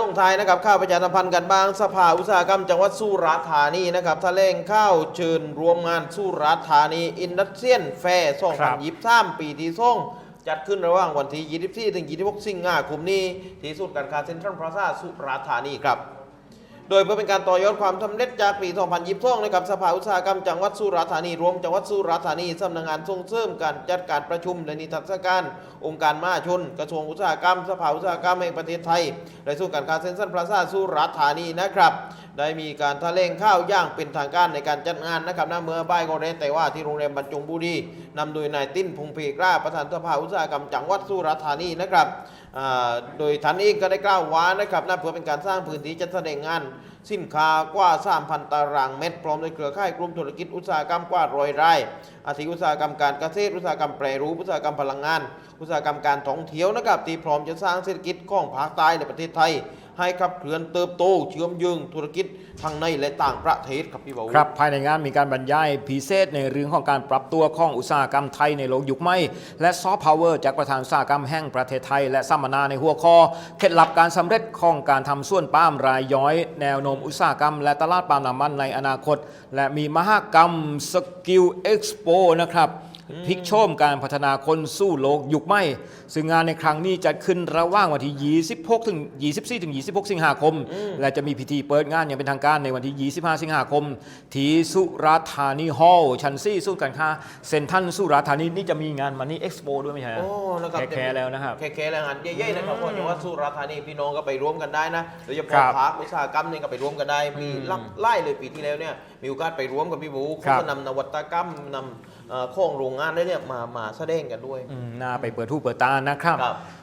ส่งท้ายนะครับข้าวประชาสัมพันธ์กันบ้างสภาอุตสาหกรรมจังหวัดสุราษฎร์ธานีนะครับแถลงข้าวเชิญรวมงานสุราษฎร์ธานีอินดัสเซียนแฟร์ครับ2023ปีที่ส่งจัดขึ้นระหว่างวันที่ 24 ถึง 26 สิงหาคมนี้ ที่สุดการค้าเซ็นทรัลพลาซ่าสุราษฎร์ธานีครับ โดยเพื่อเป็นการต่อยอดความสำเร็จจากปี 2022นะครับสภาอุตสาหกรรมจังหวัดสุราษฎร์ธานีรวมจังหวัดสุราษฎร์ธานีสำนักงานส่งเสริมการจัดการประชุมและนิทรรศการ องค์การมหาชน กระทรวงอุตสาหกรรม สภาอุตสาหกรรมแห่งประเทศไทยและศูนการค้าเซ็นทรัลพลาซ่าสุราษฎร์ธานีนะครับ ได้มีการแถลงข้าวย่างเป็นทางการในการจัดงานนะครับนะเมื่อบ่ายของเรนแต่ว่าที่โรงแรมบรรจงบุรีนำโดยนายติ้นพงเพกล้าประธานสภาอุตสาหกรรมจังหวัดสุราษฎร์ธานีนะครับโดยท่านเองก็ได้กล่าวว่านะครับนะเพื่อเป็นการสร้างพื้นที่จัดแสดงงาน สินค้ากว่า 3,000 ตารางเมตร พร้อมด้วยเครือข่ายกลุ่มธุรกิจอุตสาหกรรมกว่าร้อยรายอาทิอุตสาหกรรมการเกษตรอุตสาหกรรมแปรรูปอุตสาหกรรมพลังงาน อุตสาหกรรมการท่องเที่ยวนะครับที่พร้อมจะสร้างเศรษฐกิจของภาคใต้ในประเทศไทย ให้ขับเคลื่อนเติบโตเชื่อมโยงธุรกิจทั้งในและต่างประเทศครับพี่บาครับภายในงานมีการบรรยายพิเศษในเรื่องของการปรับตัวของอุตสาหกรรมไทยในโลกยุคใหม่และซอฟต์พาวเวอร์จากประธานอุตสาหกรรมแห่งประเทศไทย และสัมมนาในหัวข้อเคล็ดลับการสำเร็จของการทำส่วนป้ามรายย้อยแนวโน้มอุตสาหกรรม และตลาดปาล์มน้ำมันในอนาคต และมีมหกรรมสกิลเอ็กซ์โปนะครับพลิกโฉมการพัฒนาคนสู่โลกยุคใหม่ ซึ่งงานในครั้งนี้จัดขึ้นระหว่างวันที่ 26 ถึง 24 ถึง 26 สิงหาคม และจะมีพิธีเปิดงานอย่างเป็นทางการในวันที่ 25 สิงหาคม ที่สุราษฎร์ธานีฮอลล์ชั้น4ศูนย์การค้าเซ็นทรัลสุราษฎร์ธานีนี่จะมีงานมันนี่เอ็กซ์โปด้วยไม่ใช่เหรอโอ้นะครับแค่ๆแล้วนะครับแค่ๆแล้วงานใหญ่ๆนะครับเพราะจังหวัดสุราษฎร์ธานีพี่น้องก็ไปร่วมกันได้นะโดยเฉครัพาะบภาคอุตสาหกรรมเนี่ยก็ไปร่วมกันได้มีอืมลักไล่เลยปีที่แล้วเนี่ยมีโอกาสไปร่วมกับพี่บูครัเขาบก็นำนวัตกรรมนำเอ่อของโรงงานได้เนี่ยมามาแสดงกันด้วย อืมน่าไปเปิดทูเปิดตานะครับ ครับ